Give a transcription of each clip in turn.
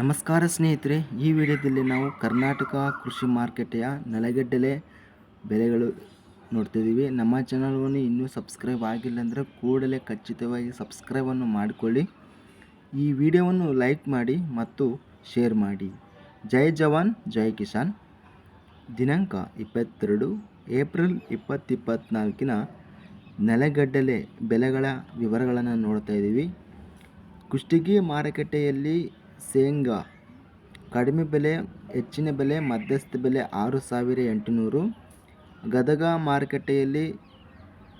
ನಮಸ್ಕಾರ ಸ್ನೇಹಿತರೆ, ಈ ವಿಡಿಯೋದಲ್ಲಿ ನಾವು ಕರ್ನಾಟಕ ಕೃಷಿ ಮಾರುಕಟ್ಟೆಯ ನೆಲಗಡ್ಡೆಲೆ ಬೆಲೆಗಳು ನೋಡ್ತಿದ್ದೀವಿ. ನಮ್ಮ ಚಾನಲ್ವನ್ನು ಇನ್ನೂ ಸಬ್ಸ್ಕ್ರೈಬ್ ಆಗಿಲ್ಲ ಅಂದರೆ ಕೂಡಲೇ ಖಚಿತವಾಗಿ ಸಬ್ಸ್ಕ್ರೈಬನ್ನು ಮಾಡಿಕೊಳ್ಳಿ. ಈ ವಿಡಿಯೋವನ್ನು ಲೈಕ್ ಮಾಡಿ ಮತ್ತು ಶೇರ್ ಮಾಡಿ. ಜೈ ಜವಾನ್, ಜೈ ಕಿಸಾನ್. ದಿನಾಂಕ ಇಪ್ಪತ್ತೆರಡು, ಏಪ್ರಿಲ್ ಇಪ್ಪತ್ತಿಪ್ಪತ್ನಾಲ್ಕಿನ ನೆಲಗಡ್ಡೆಲೆ ಬೆಲೆಗಳ ವಿವರಗಳನ್ನು ನೋಡ್ತಾ ಇದ್ದೀವಿ. ಕುಷ್ಟಗಿ ಮಾರುಕಟ್ಟೆಯಲ್ಲಿ ಶೇಂಗಾ. ಕಡಿಮೆ ಬೆಲೆ, ಹೆಚ್ಚಿನ ಬೆಲೆ, ಮಧ್ಯಸ್ಥ ಬೆಲೆ ಆರು ಸಾವಿರ ಎಂಟುನೂರು. ಗದಗ ಮಾರುಕಟ್ಟೆಯಲ್ಲಿ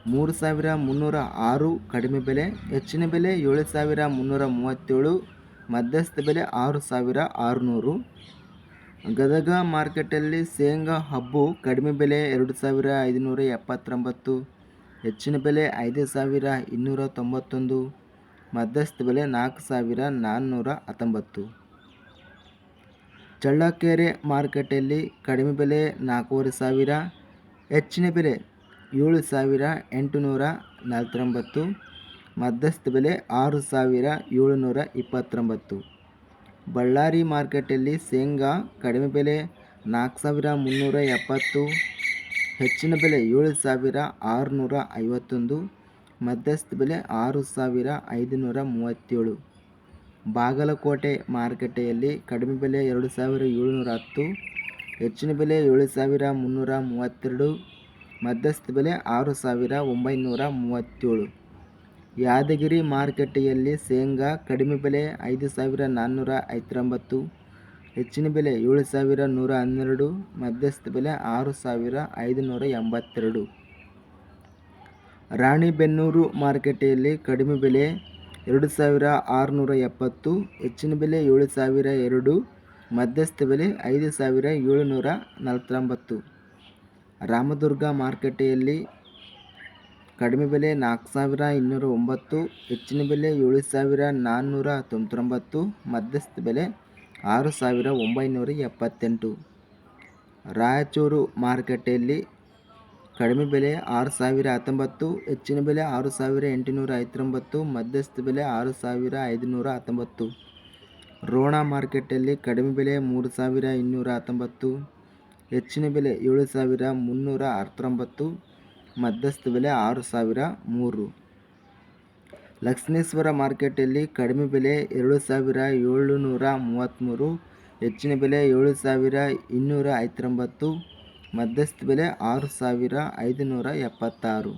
ಮೂರು ಸಾವಿರ ಮುನ್ನೂರ ಆರು ಕಡಿಮೆ ಬೆಲೆ, ಹೆಚ್ಚಿನ ಬೆಲೆ ಏಳು ಸಾವಿರ ಮುನ್ನೂರ ಮೂವತ್ತೇಳು, ಮಧ್ಯಸ್ಥ ಬೆಲೆ ಆರು ಸಾವಿರ ಆರುನೂರು. ಗದಗ ಮಾರುಕಟ್ಟೆಯಲ್ಲಿ ಶೇಂಗಾ ಹಬ್ಬು ಕಡಿಮೆ ಬೆಲೆ ಎರಡು ಸಾವಿರ ಐದುನೂರ ಎಪ್ಪತ್ತೊಂಬತ್ತು, ಹೆಚ್ಚಿನ ಬೆಲೆ ಐದು ಸಾವಿರ ಇನ್ನೂರ ತೊಂಬತ್ತೊಂದು. ಮಧ್ಯಸ್ಥ ಬೆಲೆ ನಾಲ್ಕು ಸಾವಿರ ನಾನ್ನೂರ ಹತ್ತೊಂಬತ್ತು. ಚಳ್ಳಕೆರೆ ಮಾರುಕಟ್ಟೆಯಲ್ಲಿ ಕಡಿಮೆ ಬೆಲೆ ನಾಲ್ಕೂವರೆ ಸಾವಿರ, ಹೆಚ್ಚಿನ ಬೆಲೆ ಏಳು ಸಾವಿರ ಎಂಟುನೂರ ನಲವತ್ತೊಂಬತ್ತು, ಮಧ್ಯಸ್ಥ ಬೆಲೆ ಆರು ಸಾವಿರ ಏಳುನೂರ ಇಪ್ಪತ್ತೊಂಬತ್ತು. ಬಳ್ಳಾರಿ ಮಾರುಕಟ್ಟೆಯಲ್ಲಿ ಶೇಂಗಾ ಕಡಿಮೆ ಬೆಲೆ ನಾಲ್ಕು ಸಾವಿರ ಮುನ್ನೂರ ಎಪ್ಪತ್ತು, ಹೆಚ್ಚಿನ ಬೆಲೆ ಏಳು ಸಾವಿರ ಆರುನೂರ ಐವತ್ತೊಂದು ಮಧ್ಯಸ್ಥ ಬೆಲೆ ಆರು ಸಾವಿರ ಐದುನೂರ ಮೂವತ್ತೇಳು. ಬಾಗಲಕೋಟೆ ಮಾರುಕಟ್ಟೆಯಲ್ಲಿ ಕಡಿಮೆ ಬೆಲೆ ಎರಡು ಸಾವಿರ ಏಳುನೂರ ಹತ್ತು, ಹೆಚ್ಚಿನ ಬೆಲೆ ಏಳು ಸಾವಿರ ಮುನ್ನೂರ ಮೂವತ್ತೆರಡು, ಮಧ್ಯಸ್ಥ ಬೆಲೆ ಆರು ಸಾವಿರ ಒಂಬೈನೂರ ಮೂವತ್ತೇಳು. ಯಾದಗಿರಿ ಮಾರುಕಟ್ಟೆಯಲ್ಲಿ ಶೇಂಗಾ ಕಡಿಮೆ ಬೆಲೆ ಐದು ಸಾವಿರ ನಾನ್ನೂರ ಐವತ್ತೊಂಬತ್ತು, ಹೆಚ್ಚಿನ ಬೆಲೆ ಏಳು ಸಾವಿರ ನೂರ ಹನ್ನೆರಡು, ಮಧ್ಯಸ್ಥ ಬೆಲೆ ಆರು ಸಾವಿರ ಐದುನೂರ ಎಂಬತ್ತೆರಡು. ರಾಣಿಬೆನ್ನೂರು ಮಾರುಕಟ್ಟೆಯಲ್ಲಿ ಕಡಿಮೆ ಬೆಲೆ ಎರಡು ಸಾವಿರ ಆರುನೂರ ಎಪ್ಪತ್ತು, ಹೆಚ್ಚಿನ ಬೆಲೆ ಏಳು ಸಾವಿರ ಎರಡು, ಮಧ್ಯಸ್ಥ ಬೆಲೆ ಐದು ಸಾವಿರ ಏಳುನೂರ ನಲವತ್ತೊಂಬತ್ತು. ರಾಮದುರ್ಗ ಮಾರುಕಟ್ಟೆಯಲ್ಲಿ ಕಡಿಮೆ ಬೆಲೆ ನಾಲ್ಕು ಸಾವಿರ ಇನ್ನೂರ ಒಂಬತ್ತು, ಹೆಚ್ಚಿನ ಬೆಲೆ ಏಳು ಸಾವಿರ ನಾನ್ನೂರ ತೊಂಬತ್ತೊಂಬತ್ತು, ಮಧ್ಯಸ್ಥ ಬೆಲೆ ಆರು ಸಾವಿರ ಒಂಬೈನೂರ ಎಪ್ಪತ್ತೆಂಟು. ರಾಯಚೂರು ಮಾರುಕಟ್ಟೆಯಲ್ಲಿ ಕಡಿಮೆ ಬೆಲೆ ಆರು ಸಾವಿರ ಹತ್ತೊಂಬತ್ತು, ಹೆಚ್ಚಿನ ಬೆಲೆ ಆರು ಸಾವಿರ ಎಂಟುನೂರ ಐವತ್ತೊಂಬತ್ತು, ಮಧ್ಯಸ್ಥ ಬೆಲೆ ಆರು ಸಾವಿರ ಐದುನೂರ ಹತ್ತೊಂಬತ್ತು. ರೋಣ ಮಾರ್ಕೆಟಲ್ಲಿ ಕಡಿಮೆ ಬೆಲೆ ಮೂರು ಸಾವಿರ ಇನ್ನೂರ ಹತ್ತೊಂಬತ್ತು, ಹೆಚ್ಚಿನ ಬೆಲೆ ಏಳು ಸಾವಿರ ಮುನ್ನೂರ ಹತ್ತೊಂಬತ್ತು ಮಧ್ಯಸ್ಥ ಬೆಲೆ ಆರು ಸಾವಿರ ಮೂರು. ಲಕ್ಷ್ಮೇಶ್ವರ ಮಾರ್ಕೆಟಲ್ಲಿ ಕಡಿಮೆ ಬೆಲೆ ಎರಡು ಸಾವಿರ ಏಳುನೂರ ಮೂವತ್ತ್ಮೂರು, ಹೆಚ್ಚಿನ ಬೆಲೆ ಏಳು ಸಾವಿರ ಇನ್ನೂರ ಐವತ್ತೊಂಬತ್ತು ಮಧ್ಯಸ್ಥ ಬೆಲೆ ಆರು ಸಾವಿರ ಐದುನೂರ ಎಪ್ಪತ್ತಾರು.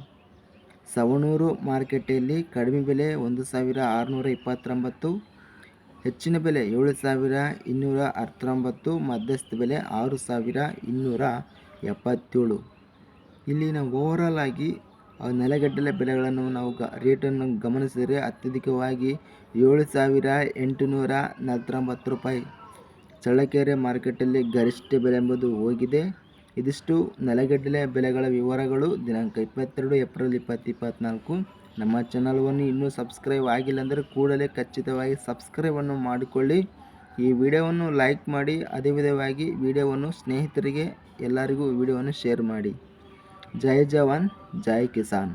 ಸವಣೂರು ಮಾರುಕಟ್ಟೆಯಲ್ಲಿ ಕಡಿಮೆ ಬೆಲೆ ಒಂದು ಸಾವಿರ ಆರುನೂರ ಇಪ್ಪತ್ತೊಂಬತ್ತು. ಹೆಚ್ಚಿನ ಬೆಲೆ ಏಳು ಸಾವಿರ ಇನ್ನೂರ ಹತ್ತೊಂಬತ್ತು. ಮಧ್ಯಸ್ಥ ಬೆಲೆ ಆರು ಸಾವಿರ ಇನ್ನೂರ ಎಪ್ಪತ್ತೇಳು. ಇಲ್ಲಿ ನಾವು ಓವರಾಲ್ ಆಗಿ ನೆಲಗಡ್ಡಲೆ ಬೆಲೆಗಳನ್ನು ನಾವು ಗ, ರೇಟನ್ನು ಗಮನಿಸಿದರೆ ಅತ್ಯಧಿಕವಾಗಿ ಏಳು ಸಾವಿರ ಎಂಟುನೂರ ನಲವತ್ತೊಂಬತ್ತು ರೂಪಾಯಿ. ಚಳ್ಳಕೆರೆ ಮಾರ್ಕೆಟಲ್ಲಿ ಗರಿಷ್ಠ ಬೆಲೆ ಎಂಬುದು ಹೋಗಿದೆ. ಇದಿಷ್ಟು ನೆಲಗಡಲೆ ಬೆಲೆಗಳ ವಿವರಗಳು. ದಿನಾಂಕ ಇಪ್ಪತ್ತೆರಡು ಏಪ್ರಿಲ್ ಇಪ್ಪತ್ತು ಇಪ್ಪತ್ತ್ನಾಲ್ಕು ನಮ್ಮ ಚಾನಲ್ವನ್ನು ಇನ್ನೂ ಸಬ್ಸ್ಕ್ರೈಬ್ ಆಗಿಲ್ಲ ಅಂದರೆ ಕೂಡಲೇ ಖಚಿತವಾಗಿ ಸಬ್ಸ್ಕ್ರೈಬನ್ನು ಮಾಡಿಕೊಳ್ಳಿ. ಈ ವಿಡಿಯೋವನ್ನು ಲೈಕ್ ಮಾಡಿ, ಅದೇ ವಿಧವಾಗಿ ವಿಡಿಯೋವನ್ನು ಸ್ನೇಹಿತರಿಗೆ ಎಲ್ಲರಿಗೂ ವಿಡಿಯೋವನ್ನು ಶೇರ್ ಮಾಡಿ. ಜೈ ಜವಾನ್, ಜೈ ಕಿಸಾನ್.